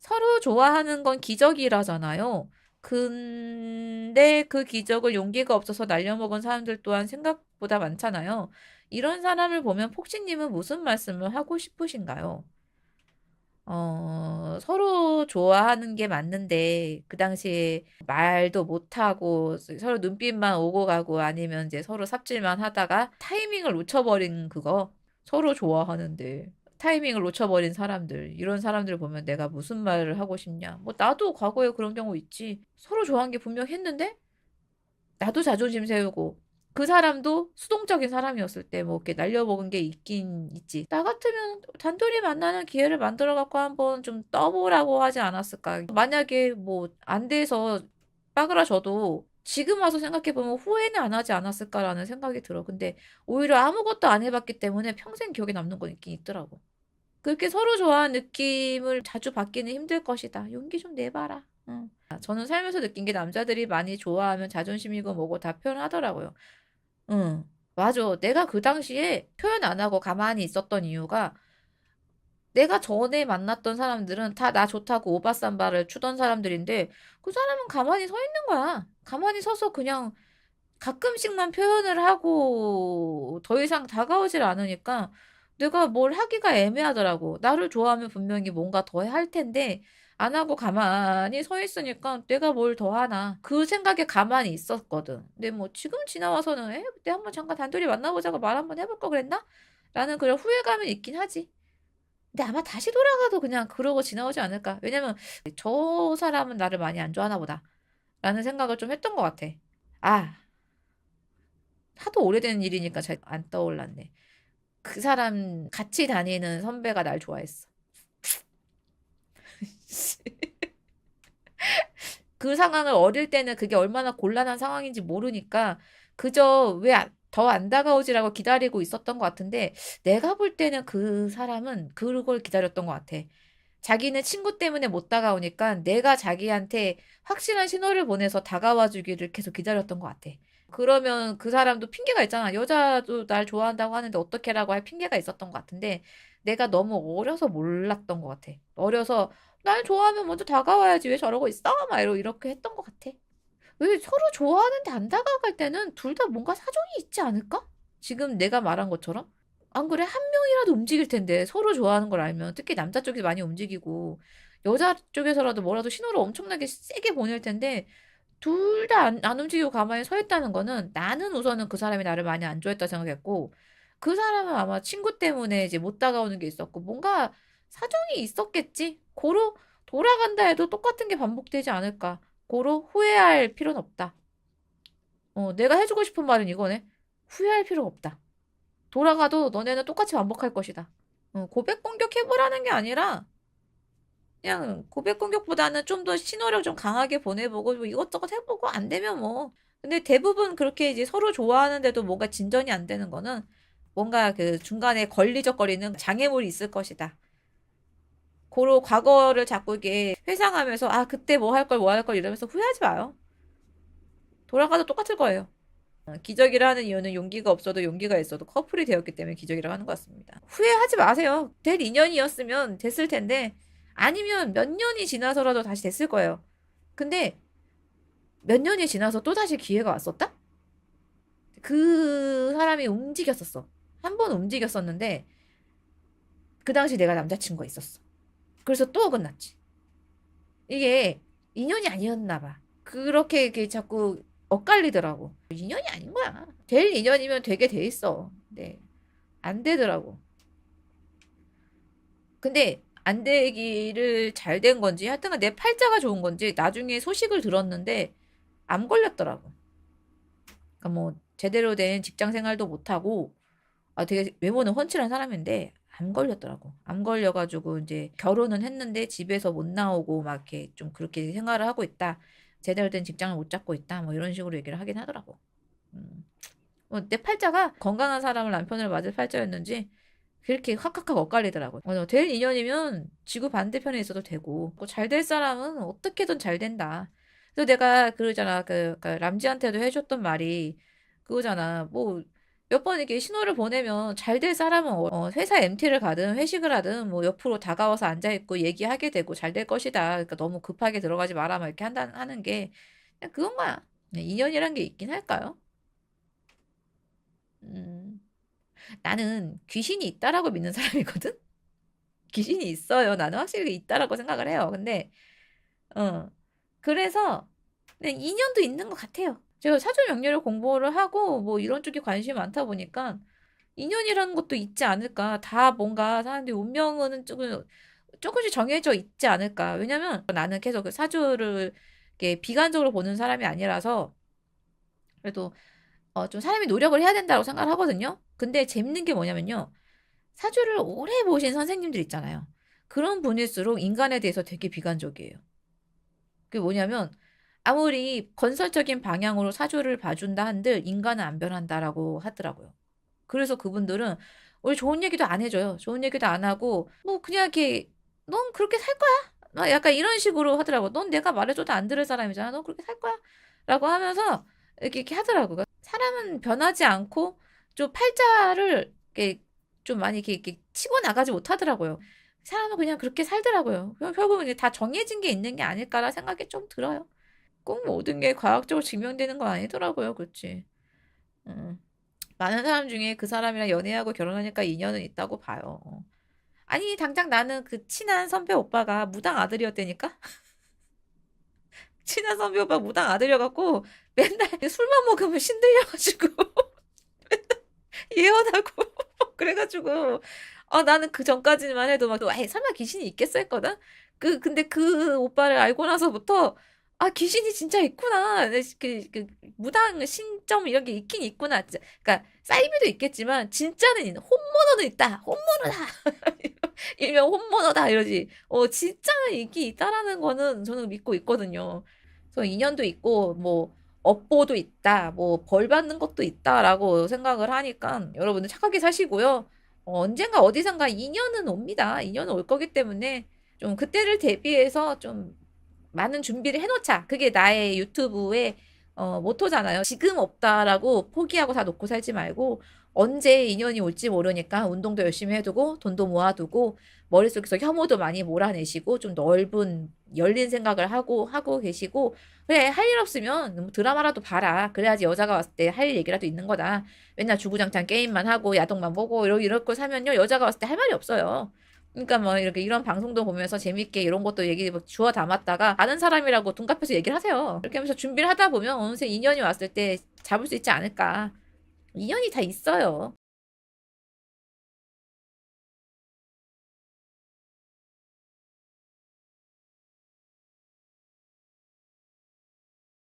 서로 좋아하는 건 기적이라잖아요. 근데 그 기적을 용기가 없어서 날려먹은 사람들 또한 생각보다 많잖아요. 이런 사람을 보면 폭신님은 무슨 말씀을 하고 싶으신가요? 어, 서로 좋아하는 게 맞는데, 그 당시에 말도 못하고, 서로 눈빛만 오고 가고, 아니면 이제 서로 삽질만 하다가 타이밍을 놓쳐버린 그거. 서로 좋아하는데, 타이밍을 놓쳐버린 사람들. 이런 사람들 보면 내가 무슨 말을 하고 싶냐. 뭐, 나도 과거에 그런 경우 있지. 서로 좋아한 게 분명 했는데, 나도 자존심 세우고, 그 사람도 수동적인 사람이었을 때 뭐 이렇게 날려먹은 게 있긴 있지. 나 같으면 단둘이 만나는 기회를 만들어 갖고 한번 좀 떠보라고 하지 않았을까. 만약에 뭐 안 돼서 빠그라져도 지금 와서 생각해 보면 후회는 안 하지 않았을까라는 생각이 들어. 근데 오히려 아무것도 안 해봤기 때문에 평생 기억에 남는 건 있긴 있더라고. 그렇게 서로 좋아하는 느낌을 자주 받기는 힘들 것이다. 용기 좀 내봐라. 응. 저는 살면서 느낀 게 남자들이 많이 좋아하면 자존심이고 뭐고 다 표현하더라고요. 응, 맞아. 내가 그 당시에 표현 안 하고 가만히 있었던 이유가 내가 전에 만났던 사람들은 다 나 좋다고 오바삼바를 추던 사람들인데 그 사람은 가만히 서 있는 거야. 가만히 서서 그냥 가끔씩만 표현을 하고 더 이상 다가오질 않으니까 내가 뭘 하기가 애매하더라고. 나를 좋아하면 분명히 뭔가 더 할 텐데 안 하고 가만히 서 있으니까 내가 뭘 더 하나. 그 생각에 가만히 있었거든. 근데 뭐 지금 지나와서는 에? 그때 한번 잠깐 단둘이 만나보자고 말 한번 해볼 거 그랬나? 라는 그런 후회감은 있긴 하지. 근데 아마 다시 돌아가도 그냥 그러고 지나오지 않을까. 왜냐면 저 사람은 나를 많이 안 좋아하나 보다. 라는 생각을 좀 했던 것 같아. 아, 하도 오래된 일이니까 잘 안 떠올랐네. 그 사람 같이 다니는 선배가 날 좋아했어. 그 상황을 어릴 때는 그게 얼마나 곤란한 상황인지 모르니까 그저 왜 더 안 다가오지라고 기다리고 있었던 것 같은데 내가 볼 때는 그 사람은 그걸 기다렸던 것 같아. 자기는 친구 때문에 못 다가오니까 내가 자기한테 확실한 신호를 보내서 다가와 주기를 계속 기다렸던 것 같아. 그러면 그 사람도 핑계가 있잖아. 여자도 날 좋아한다고 하는데 어떻게라고 할 핑계가 있었던 것 같은데 내가 너무 어려서 몰랐던 것 같아. 어려서 날 좋아하면 먼저 다가와야지 왜 저러고 있어? 막 이러- 이렇게 했던 것 같아. 왜 서로 좋아하는데 안 다가갈 때는 둘 다 뭔가 사정이 있지 않을까? 지금 내가 말한 것처럼? 안 그래? 한 명이라도 움직일 텐데 서로 좋아하는 걸 알면 특히 남자 쪽이 많이 움직이고 여자 쪽에서라도 뭐라도 신호를 엄청나게 세게 보낼 텐데 둘 다 안, 안 움직이고 가만히 서 있다는 거는 나는 우선은 그 사람이 나를 많이 안 좋아했다 생각했고 그 사람은 아마 친구 때문에 이제 못 다가오는 게 있었고 뭔가 사정이 있었겠지? 고로 돌아간다 해도 똑같은 게 반복되지 않을까? 고로 후회할 필요는 없다. 어, 내가 해주고 싶은 말은 이거네. 후회할 필요가 없다. 돌아가도 너네는 똑같이 반복할 것이다. 어, 고백 공격해보라는 게 아니라 그냥 고백 공격보다는 좀 더 신호를 좀 강하게 보내보고 뭐 이것저것 해보고 안 되면 뭐. 근데 대부분 그렇게 이제 서로 좋아하는데도 뭔가 진전이 안 되는 거는 뭔가 그 중간에 걸리적거리는 장애물이 있을 것이다. 고로 과거를 자꾸 이게 회상하면서 아 그때 뭐 할 걸 뭐 할 걸 이러면서 후회하지 마요. 돌아가도 똑같을 거예요. 어, 기적이라 하는 이유는 용기가 없어도 용기가 있어도 커플이 되었기 때문에 기적이라고 하는 것 같습니다. 후회하지 마세요. 될 인연이었으면 됐을 텐데 아니면 몇 년이 지나서라도 다시 됐을 거예요. 근데 몇 년이 지나서 또 다시 기회가 왔었다? 그 사람이 움직였었어. 한 번 움직였었는데 그 당시 내가 남자친구가 있었어. 그래서 또 어긋났지. 이게 인연이 아니었나 봐. 그렇게 이렇게 자꾸 엇갈리더라고. 인연이 아닌 거야. 될 인연이면 되게 돼 있어. 근데 안 되더라고. 근데 안 되기를 잘 된 건지 하여튼간 내 팔자가 좋은 건지 나중에 소식을 들었는데 암 걸렸더라고. 그러니까 뭐 제대로 된 직장 생활도 못하고 아 되게 외모는 훤칠한 사람인데 암 걸렸더라고. 암 걸려가지고 이제 결혼은 했는데 집에서 못 나오고 막 이렇게 좀 그렇게 생활을 하고 있다. 제대로 된 직장을 못 잡고 있다. 뭐 이런 식으로 얘기를 하긴 하더라고. 음. 뭐 내 팔자가 건강한 사람을 남편을 맞을 팔자였는지 그렇게 확확확 엇갈리더라고. 어, 될 인연이면 지구 반대편에 있어도 되고 뭐잘될 사람은 어떻게든 잘 된다. 그래서 내가 그러잖아. 그, 그 람지한테도 해줬던 말이 그거잖아. 뭐 몇 번 이렇게 신호를 보내면 잘 될 사람은 어 회사 MT를 가든 회식을 하든 뭐 옆으로 다가와서 앉아 있고 얘기하게 되고 잘 될 것이다. 그러니까 너무 급하게 들어가지 마라 막 이렇게 한다 하는 게 그건 거야. 네 인연이란 게 있긴 할까요? 음. 나는 귀신이 있다라고 믿는 사람이거든. 귀신이 있어요. 나는 확실히 있다라고 생각을 해요. 근데 어 그래서 네 인연도 있는 것 같아요. 제가 사주 명리를 공부를 하고 뭐 이런 쪽에 관심이 많다 보니까 '인연이라는 것도 있지 않을까. 다 뭔가 사람들이 운명은 쪼금 쪼끔씩 정해져 있지 않을까.' 왜냐면 나는 계속 그 사주를 비관적으로 보는 사람이 아니라서 그래도 어 좀 '사람이 노력을 해야 된다.'고 생각을 하거든요. 근데 재밌는 게 뭐냐면요. 사주를 오래 보신 선생님들 있잖아요. 그런 분일수록 인간에 대해서 되게 비관적이에요. 그게 뭐냐면 아무리 건설적인 방향으로 사주를 봐 준다 한들 "인간은 안 변한다."라고 하더라고요. 그래서 그분들은 오히려 좋은 얘기도 안 해 줘요. 좋은 얘기도 안 하고 뭐 그냥 이렇게 "넌 그렇게 살 거야." 막 약간 이런 식으로 하더라고요. "넌 내가 말해 줘도 안 들을 사람이잖아. 넌 그렇게 살 거야."라고 하면서 이렇게, 이렇게 하더라고요. 사람은 변하지 않고 좀 팔자를 이렇게 좀 많이 이렇게, 이렇게 치고 나가지 못하더라고요. 사람은 그냥 그렇게 살더라고요. 결 결국은 다 정해진 게 있는 게 아닐까.'라는 생각이 좀 들어요. 꼭 모든 게 과학적으로 증명되는 건 아니더라고요. 그렇지. 음. 많은 사람 중에 그 사람이랑 연애하고 결혼하니까 인연은 있다고 봐요. 어. 아니 당장 나는 그 친한 선배 오빠가 무당 아들이었다니까. 친한 선배 오빠가 무당 아들이어 갖고 맨날 술만 먹으면 신들려 가지고 맨날 예언하고 그래 가지고 아 나는 그 전까지만 해도 막또 '에이 설마 귀신이 있겠어.' 했거든. 그 근데 그 오빠를 알고 나서부터 '아 귀신이 진짜 있구나. 네그그 무당 신점 이런 게 있긴 있구나.' 진짜 그러니까 사이비도 있겠지만 진짜는 혼모노는 있다. 혼모노다.' 일명 "혼모노다." 이러지. 어 진짜는 있긴 있다라는 거는 저는 믿고 있거든요. 그래서 '인연도 있고 뭐 업보도 있다. 뭐 벌 받는 것도 있다.'라고 생각을 하니깐 여러분들 착하게 사시고요. 어 언젠가 어디선가 인연은 옵니다. 인연은 올 거기 때문에 좀 '그때를 대비해서 좀 많은 준비를 해 놓자.' 그게 나의 유튜브의 어 모토잖아요. '지금 없다.'라고 포기하고 다 놓고 살지 말고 언제 인연이 올지 모르니까 운동도 열심히 해 두고 돈도 모아 두고 머릿속에서 혐오도 많이 몰아내시고 좀 넓은 열린 생각을 하고 하고 계시고 '그래 할 일 없으면 뭐 드라마라도 봐라. 그래야지 여자가 왔을 때 할 얘기라도 있는 거다. 맨날 주구장창 게임만 하고 야동만 보고 이러 이럴 걸 사면요 여자가 왔을 때 할 말이 없어요.' 그러니까 뭐 이렇게 이런 방송도 보면서 재밌게 이런 것도 얘기 뭐 주워 담았다가 아는 사람이라고 눈까pe서 얘기를 하세요. 그렇게 하면서 준비를 하다 보면 어느새 인연이 왔을 때 잡을 수 있지 않을까. 인연이 다 있어요.